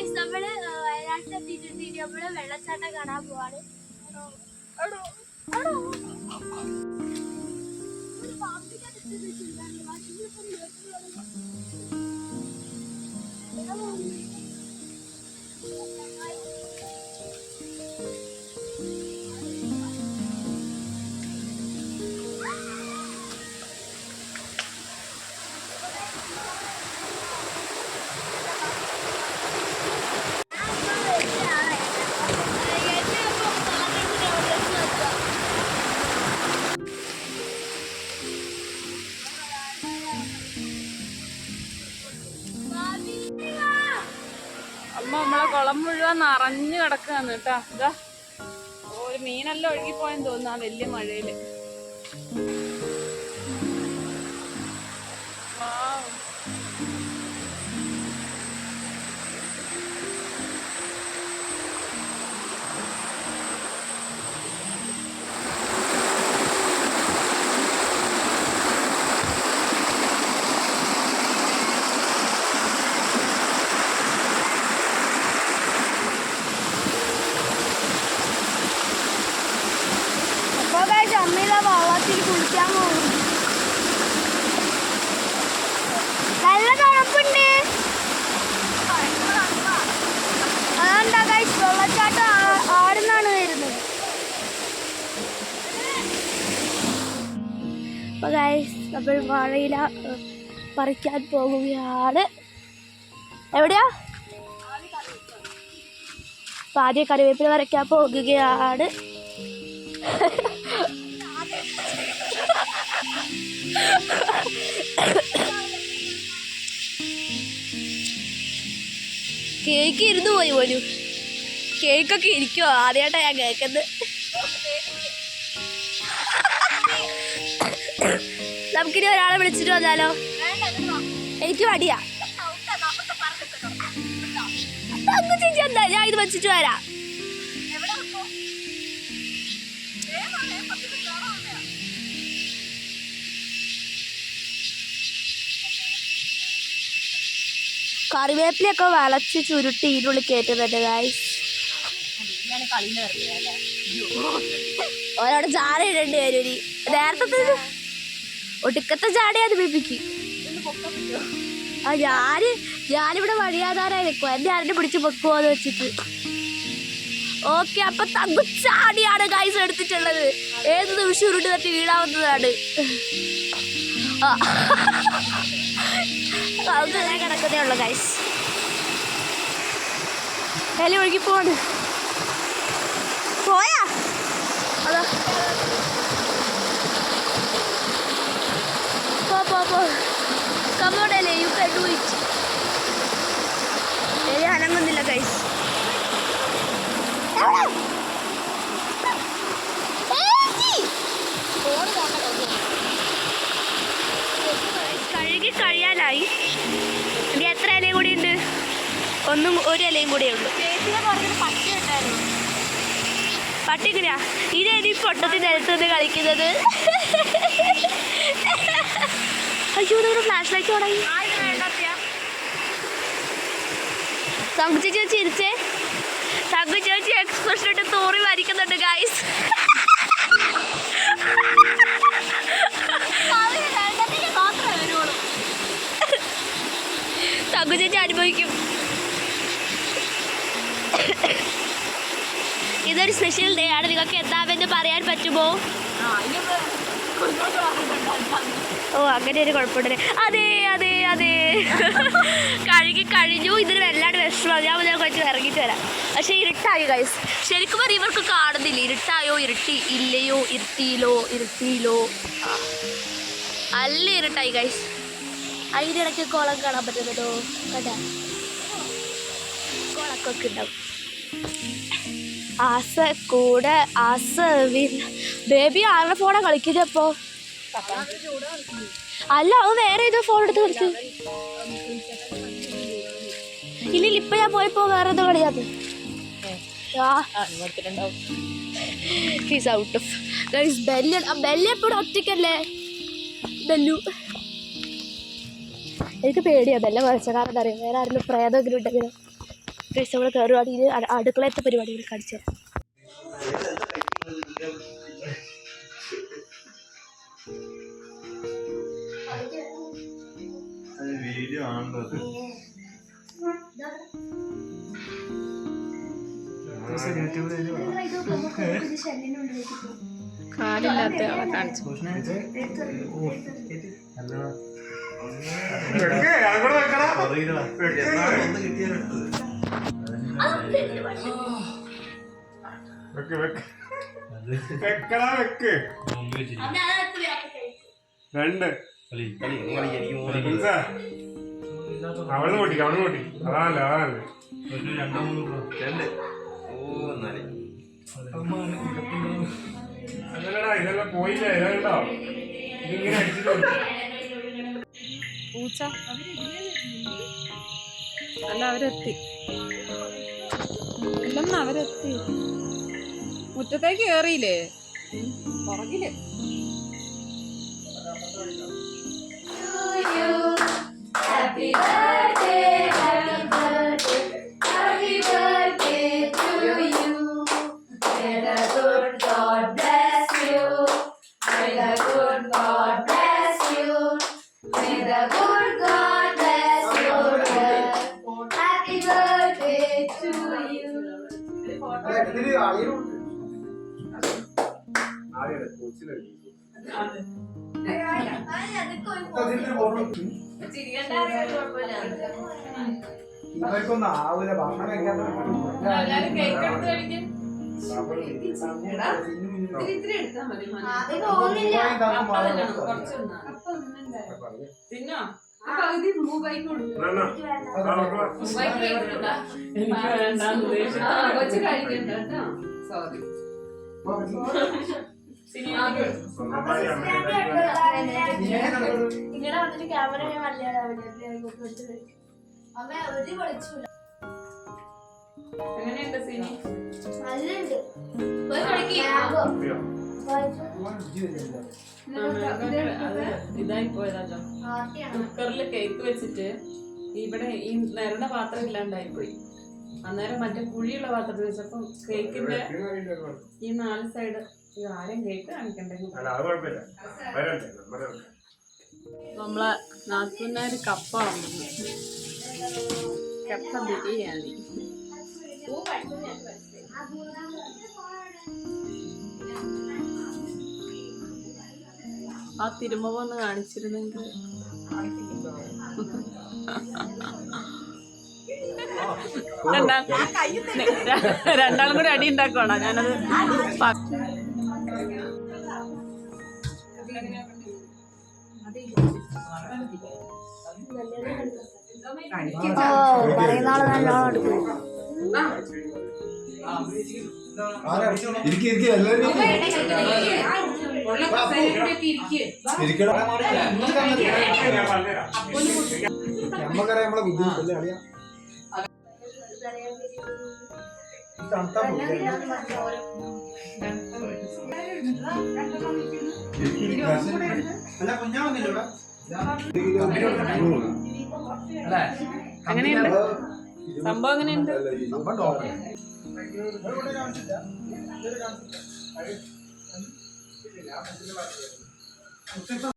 Guys നമ്മൾ വയനാട്ടിൽ എത്തിയിട്ടുണ്ട് ഇനി നമ്മൾ വെള്ളച്ചാട്ടം കാണാൻ പോവാണ്. എടോ, എടോ, മുഴുവൻ നിറഞ്ഞു കിടക്കുകയാണ് കേട്ടാ. ഇതാ ഒരു മീനെല്ലാം ഒഴുകിപ്പോയെന്ന് തോന്നുന്നു ആ വലിയ മഴയിൽ. Guys, വെള്ളത്തിൽ കുളിക്കാൻ പോകും നല്ല തണുപ്പുണ്ട്. അതെന്താ ഗൈസ് വെള്ളച്ചാട്ടം ആടുന്നാണ് വരുന്നത്. അപ്പൊ ഗൈസ് നമ്മൾ വാഴയില പറിക്കാൻ പോകുകയാണ് എവിടെയാ? അപ്പൊ ആദ്യം കറിവേപ്പില പറിക്കാൻ പോകുകയാണ് കേക്ക് ഇരുന്നു പോയി പോലു കേക്കൊക്കെ ഇരിക്കുവോ. ആദ്യമായിട്ടാ ഞാൻ കേൾക്കുന്നത് നമുക്കിനി ഒരാളെ വിളിച്ചിട്ട് വന്നാലോ? എനിക്ക് മടിയാ. അങ്ങ് ചേച്ചി എന്താ? ഞാൻ ഇത് വെച്ചിട്ട് വരാം. കറിവേപ്പിലൊക്കെ വളച്ച് ചുരുട്ടി ഇതിനുള്ളിൽ കയറ്റുന്നുണ്ട് ഗായ്സ് ഓരോട് ചാട ഇടേണ്ടി വരും ഇനി. നേരത്തെ ഒടുക്കത്തെ ചാടയാത് ബിബിക്ക് ആ ഞാൻ ഞാനിവിടെ വഴിയാധാരായി നിൽക്കുക എന്നെ ആരുടെ പിടിച്ച് വെക്കുമോന്ന് വെച്ചിട്ട്. ഓക്കെ അപ്പൊ തകുച്ചാടിയാണ് ചാടിയാണ് ഗൈസ് എടുത്തിട്ടുള്ളത്. ഏത് നിമിഷം ഉരുണ്ട് തട്ടി വീഴാവുന്നതാണ്. ആ. അത് കിടക്കുന്നേ ഉള്ളു ഗൈസ് എലി ഒഴുകി പോണ് പോയാ? അതോ. പോ പോ പോ. കമ്മോടല്ലേ യു കൺ ഡു ഇറ്റ് എലി അനങ്ങുന്നില്ല ഗൈസ് കഴുകി കഴിയാനായി ഇനി എത്ര ഇലയും കൂടി ഉണ്ട് ഒന്നും ഒരു ഇലയും പട്ടി ഉള്ളൂ പട്ടിങ്ങനെയാ ഇതെനി പൊട്ടത്തിന്റെ അടുത്ത് നിന്ന് കളിക്കുന്നത്? അയ്യോ നമ്മുടെ ഫ്ലാഷ് ലൈറ്റ് തുടങ്ങി തങ്കു ചേച്ചി ചിരിച്ചേ. തങ്കു ചേച്ചി എക്സ്പ്രഷൻ ഇട്ട് തോറി വരിക്കുന്നുണ്ട് ഗൈസ് തങ്കു ചേച്ചി അനുഭവിക്കും. ഇതൊരു സ്പെഷ്യൽ ഡേ ആണ്. നിങ്ങൾക്ക് എന്താവെന്ന് പറയാൻ പറ്റുമോ? ഓ അങ്ങനെ ഒരു കുഴപ്പമുണ്ടല്ലേ. അതെ അതെ അതെ. കഴുകി കഴിഞ്ഞു. ഇതിന് വല്ലാണ്ട് വിഷമം. ഞാൻ ഞാൻ കുറച്ച് ഇറങ്ങിയിട്ട് വരാം. പക്ഷേ ഇരുട്ടായി ഗൈസ് ശരിക്കും പറയും ഇവർക്ക് കാണുന്നില്ല. ഇരുട്ടായോ ഇരുട്ടി ഇല്ലയോ ഇരുട്ടിയിലോ ഇരുട്ടിയിലോ? അല്ല ഇരുട്ടായി ഗൈസ് അതിന്റെ ഇടയ്ക്ക് കുളം കാണാൻ പറ്റുന്നതോ കട കുളക്കൊക്കെ ഉണ്ടാവും. ആസ കൂടെ ആസ ബേബി ആരുടെ ഫോണാ കളിക്കുന്നത് അപ്പോ അല്ല അവൻ വേറെ ഏതോ ഫോൺ എടുത്ത് കളിച്ചു ഇല്ല ഇപ്പൊ ഞാൻ പോയപ്പോ വേറെ ഏതോ കളിയാത് ഹീസ് ഔട്ട് എനിക്ക് പേടിയാ ബെല്ല കുറച്ച കാരണം അറിയാം? വേറെ ആരെങ്കിലും പ്രേതമൊക്കെ ഉണ്ടെങ്കിലും. ഗൈസ് നമ്മൾ കയറുവാണെങ്കിൽ അടുക്കളയത്തെ പരിപാടികൾ കാണിച്ചു തരാം. വീഡിയോ ആണല്ലോ കാലില്ലാത്ത ആളെ കാണിച്ചു. വെക്കടാ വെക്ക് രണ്ട്? അവിടുന്ന് പൊട്ടിക്ക് അവിടുന്ന് പൊട്ടി അതാണല്ലേ അതാണല്ലേ അതല്ലടാ ഇതെല്ലാം പോയില്ലേ ഇതുണ്ടോ ഇതിങ്ങനെ അടിച്ചിട്ടുണ്ട്. പൂച്ച അല്ല അവരെത്തി. അല്ലെന്ന് അവരെത്തി. മുറ്റത്തേക്ക് കയറിയില്ലേ പുറകിൽ. ഇവർക്കൊന്നും ആവൂല ഭക്ഷണം തിന്നോ. എനിക്ക് സ്വന്തമായി അമ്മേനെ ഇങ്ങനെ വന്നിട്ട് ക്യാമറ ഞാൻ അമ്മ ഒരു വിളിച്ചു എങ്ങനെയുണ്ട് സിനി? നല്ലുണ്ട്. അറിയോ? ഇതായി പോയതാ കുക്കറിൽ കേക്ക് വെച്ചിട്ട് ഇവിടെ ഈ നിരന്ന പാത്രം ഇല്ലാണ്ടായിപ്പോയി അന്നേരം മറ്റേ കുഴിയുള്ള പാത്രത്തിൽ വെച്ചപ്പോ കേക്കിന്റെ ഈ നാല് സൈഡ് ആരും കേക്ക് കാണിക്കണ്ടെങ്കിൽ നമ്മളെ നാത്തൂന്നാര് കപ്പ കപ്പ ബിരിയാണി. ആ തിരുമുഖം ഒന്ന് കാണിച്ചിരുന്നെങ്കിൽ രണ്ടാം രണ്ടാളും കൂടി അടി ഉണ്ടാക്കുവാണോ? ഞാനത് പറയുന്ന ആൾ നല്ലോണം എടുക്കും നമ്മക്കറിയാം നമ്മളെ ബുദ്ധിമുട്ടല്ലേ അറിയാം തണുത്താ അല്ല സംഭവം അങ്ങനെയുണ്ട്. സംഭവം